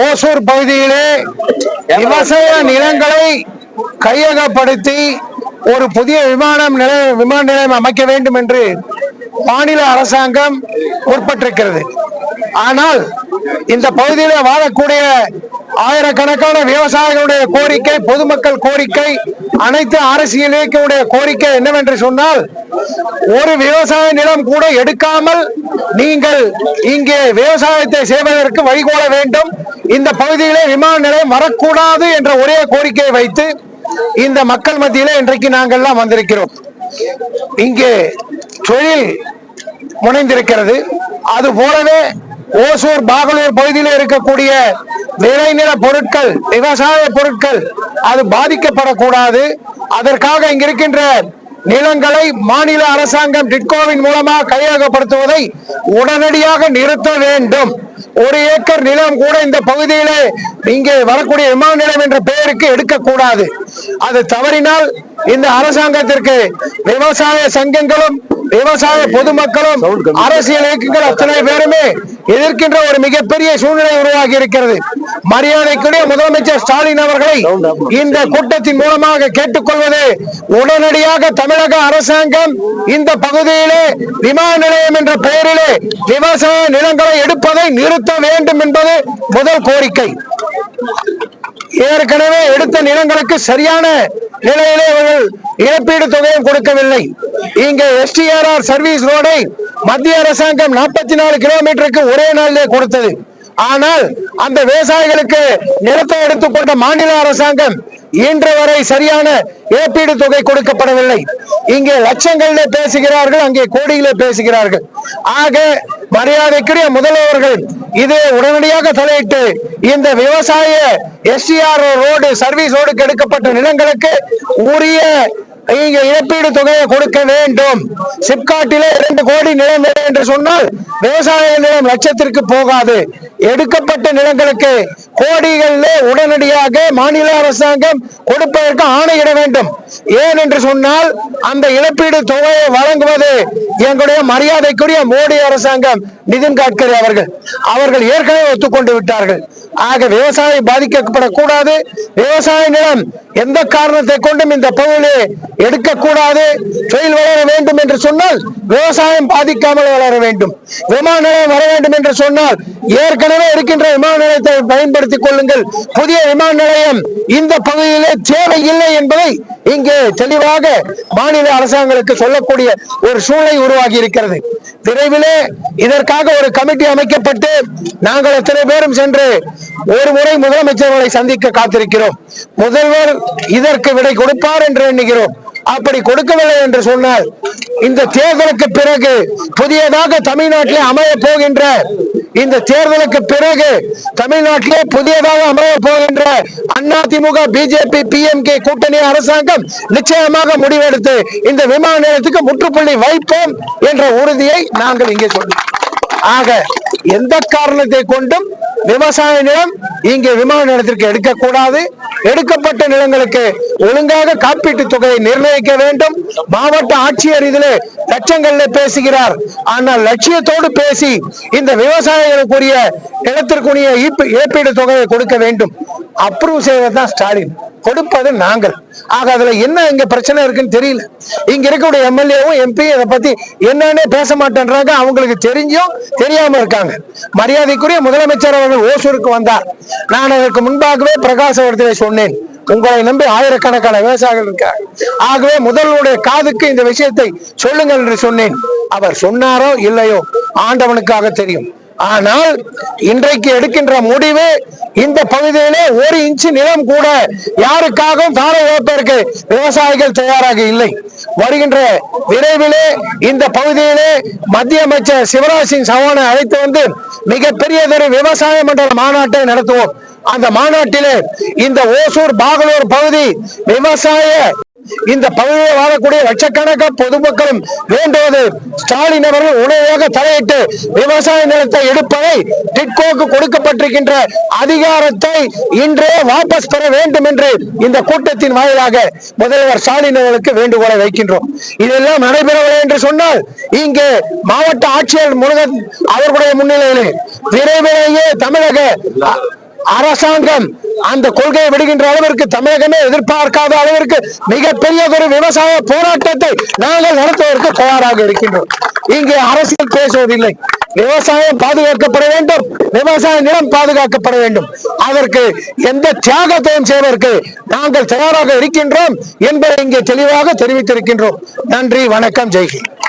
ஓசூர் பகுதியிலே விவசாய நிலங்களை கையகப்படுத்தி ஒரு புதிய விமானம் நிலைய விமான நிலையம் அமைக்க வேண்டும் என்று மாநில அரசாங்கம் முற்பட்டிருக்கிறது. ஆனால் இந்த பகுதியில வாழக்கூடிய ஆயிரக்கணக்கான விவசாயிகளுடைய கோரிக்கை பொதுமக்கள் கோரிக்கை அனைத்து அரசியல் இயக்கங்களுடைய கோரிக்கை என்னவென்று சொன்னால் ஒரு விவசாய நிலம் கூட எடுக்காமல் நீங்கள் இங்கே விவசாயத்தை செய்வதற்கு வழிகோல வேண்டும். இந்த பகுதியிலே விமான நிலையம் வரக்கூடாது என்ற ஒரே கோரிக்கையை வைத்து இந்த மக்கள் மத்தியிலே இன்றைக்கு நாங்கள்லாம் வந்திருக்கிறோம். இங்கே தொழில் முனைந்திருக்கிறது. அது போலவே ஓசூர் பாகலூர் பகுதியில் இருக்கக்கூடிய விளைநில பொருட்கள் விவசாய பொருட்கள் அது பாதிக்கப்படக்கூடாது. அதற்காக இங்க இருக்கின்ற நிலங்களை மாநில அரசாங்கம் டிட்கோவின் மூலமாக கையகப்படுத்துவதை உடனடியாக நிறுத்த வேண்டும். ஒரு ஏக்கர் நிலம் கூட இந்த பகுதியிலே இங்கே வரக்கூடிய விமான நிலையம் என்ற பெயருக்கு எடுக்கக்கூடாது. அது தவறினால் இந்த அரசாங்கத்திற்கு விவசாய சங்கங்களும் விவசாய பொதுமக்களும் அரசியல் இயக்கங்கள் அத்தனை பேருமே எதிர்க்கின்ற ஒரு மிகப்பெரிய சூழ்நிலை உருவாகி இருக்கிறது. மரியாதைக்குரிய முதலமைச்சர் ஸ்டாலின் அவர்களை இந்த கூட்டத்தின் மூலமாக கேட்டுக்கொள்வது உடனடியாக தமிழக அரசாங்கம் இந்த பகுதியிலே விமான நிலையம் என்ற பெயரிலே விவசாய நிலங்களை எடுப்பதை நிறுத்த வேண்டும் என்பது முதல் கோரிக்கை. ஏற்கனவே எடுத்த நிலங்களுக்கு சரியான நிலையிலே அவர்கள் இழப்பீடு தொகையும் கொடுக்கவில்லை. இங்கே எஸ்டிஆர்ஆர் சர்வீஸ் ரோடை மத்திய அரசாங்கம் நாற்பத்தி நாலு கிலோமீட்டருக்கு ஒரே நாளிலே கொடுத்தது. ஆனால் அந்த விவசாயிகளுக்கு நிலத்தை எடுத்துக்கொண்ட மாநில அரசாங்கம் இன்று வரை சரியான இழப்பீடு தொகை கொடுக்கப்படவில்லை. இங்கே லட்சங்களில் பேசுகிறார்கள் அங்கே கோடியிலே பேசுகிறார்கள். ஆக மரியாதைக்குரிய முதல்வர்கள் இது உடனடியாக தலையிட்டு இந்த விவசாய எஸ்டிஆர் ரோடு சர்வீஸ் ரோடுக்கு எடுக்கப்பட்ட நிலங்களுக்கு உரிய இங்க இழப்பீடு தொகையை கொடுக்க வேண்டும். சிப்காட்டிலே இரண்டு கோடி நிலம் வேணும் என்று சொன்னால் விவசாய நிலம் லட்சத்திற்கு போகாது. எடுக்கப்பட்ட நிலங்களுக்கு கோடிகளிலே உடனடியாக மாநில அரசாங்கம் கொடுப்பதற்கு ஆணையிட வேண்டும். ஏன் என்று சொன்னால் அந்த இழப்பீடு தொகையை வழங்குவது எங்களுடைய மரியாதைக்குரிய மோடி அரசாங்கம் நிதின் கட்கரி அவர்கள் அவர்கள் ஏற்கனவே ஒத்துக்கொண்டு விட்டார்கள். ஆக விவசாயம் பாதிக்கப்படக்கூடாது. விவசாய நிலம் எந்த காரணத்தை கொண்டும் இந்த பகுதியிலே எடுக்கக்கூடாது. தொழில் வளர வேண்டும் என்று சொன்னால் விவசாயம் பாதிக்காமல் வளர வேண்டும். விமான நிலையம் வர வேண்டும் என்று சொன்னால் ஏற்கனவே இருக்கின்ற விமான நிலையத்தை பயன்படுத்திக் கொள்ளுங்கள். புதிய விமான நிலையம் இந்த பகுதியிலே தேவையில்லை என்பதை இங்கே தெளிவாக மாநில அரசாங்கங்களுக்கு சொல்லக்கூடிய ஒரு சூழ்நிலை உருவாகி இருக்கிறது. விரைவிலே இதற்காக ஒரு கமிட்டி அமைக்கப்பட்டு நாங்கள் எத்தனை பேரும் சென்று ஒரு முறை முதலமைச்சர்களை சந்திக்க காத்திருக்கிறோம். முதல்வர் இதற்கு விடை கொடுப்பார் என்று எண்ணுகிறோம். அப்படி கொடுக்கவில்லை என்று சொன்னால் இந்த தேர்தலுக்கு பிறகு புதியதாக தமிழ்நாட்டிலே அமைய போகின்ற இந்த தேர்தலுக்கு பிறகு தமிழ்நாட்டிலே புதியதாக அமைய போகின்ற அதிமுக பிஜேபி பிஎம்கே கூட்டணி அரசாங்கம் நிச்சயமாக முடிவெடுத்து இந்த விமான நிலையத்துக்கு முற்றுப்புள்ளி வைப்போம் என்ற உறுதியை நாங்கள் இங்கே சொல்றோம். ஆக எந்த காரணத்தை கொண்டும் விவசாய நிலம் இங்கே விமான நிலத்திற்கு எடுக்கக்கூடாது. எடுக்கப்பட்ட நிலங்களுக்கு ஒழுங்காக காப்பீட்டு தொகையை நிர்ணயிக்க வேண்டும். மாவட்ட ஆட்சியர் இதிலே லட்சங்கள்ல பேசுகிறார். ஆனால் லட்சியத்தோடு பேசி இந்த விவசாயிகளுக்குரிய நிலத்திற்குரிய ஈப்பு- இழப்பீடு தொகையை கொடுக்க வேண்டும். அப்ரூவ் செய்வதுதான் ஸ்டாலின். கொடுப்பது நாங்கள். ஆக அதுல என்ன இங்க பிரச்சனை இருக்குன்னு தெரியல. இங்க இருக்கக்கூடிய எம்எல்ஏவும் எம்பி அதை பத்தி என்னன்னே பேச மாட்டேன்றாங்க. அவங்களுக்கு தெரிஞ்சும் தெரியாம இருக்காங்க. மரியாதைக்குரிய முதலமைச்சர் அவர்கள் ஓசூருக்கு வந்தார். நான் அதற்கு முன்பாகவே பிரகாசவரத்திலே சொன்னேன். உங்களை நம்பி ஆயிரக்கணக்கான விவசாயிகள் இருக்காங்க. ஆகவே முதல்வருடைய காதுக்கு இந்த விஷயத்தை சொல்லுங்கள் என்று சொன்னேன். அவர் சொன்னாரோ இல்லையோ ஆண்டவனுக்காக தெரியும். ஆனால் இன்றைக்கு எடுக்கின்ற முடிவு இந்த பகுதியிலே ஒரு இன்ச்சு நிலம் கூட யாருக்காகவும் தாரை இழப்பதற்கு விவசாயிகள் தயாராக இல்லை. வருகின்ற விரைவிலே இந்த பகுதியிலே மத்திய அமைச்சர் சிவராஜ் சிங் சவானை அழைத்து வந்து மிகப்பெரியதொரு விவசாய மண்டல மாநாட்டை நடத்துவோம். அந்த மாநாட்டிலே இந்த ஓசூர் பாகலூர் பகுதி விவசாய இந்த பகுதியில் வாழக்கூடிய லட்சக்கணக்கான பொதுமக்களும் வேண்டுவது ஸ்டாலின் அவர்கள் உடனடியாக தலையிட்டு விவசாய நிலத்தை எடுப்பதை டிட்கோக்கு கொடுக்கப்பட்டிருக்கின்ற அதிகாரத்தை இன்றே வாபஸ் பெற வேண்டும் என்று இந்த கூட்டத்தின் வாயிலாக முதல்வர் ஸ்டாலின் அவர்களுக்கு வேண்டுகோளை வைக்கின்றோம். இதெல்லாம் நடைபெறவில்லை என்று சொன்னால் இங்கே மாவட்ட ஆட்சியர் முருகன் அவர்களுடைய முன்னிலையிலே விரைவிலேயே தமிழக அரசாங்கம் அந்த கொள்கையை விடுகின்ற அளவிற்கு தமிழகமே எதிர்பார்க்காத அளவிற்கு மிகப்பெரிய ஒரு விவசாய போராட்டத்தை நாங்கள் நடத்துவதற்கு தயாராக இருக்கின்றோம். இங்கே அரசியல் பேசுவதில்லை. விவசாயம் பாதுகாக்கப்பட வேண்டும். விவசாய நிலம் பாதுகாக்கப்பட வேண்டும். அதற்கு எந்த தியாகத்தையும் செய்வதற்கு நாங்கள் தயாராக இருக்கின்றோம் என்பதை இங்கே தெளிவாக தெரிவித்திருக்கின்றோம். நன்றி வணக்கம் ஜெய்ஹிந்த்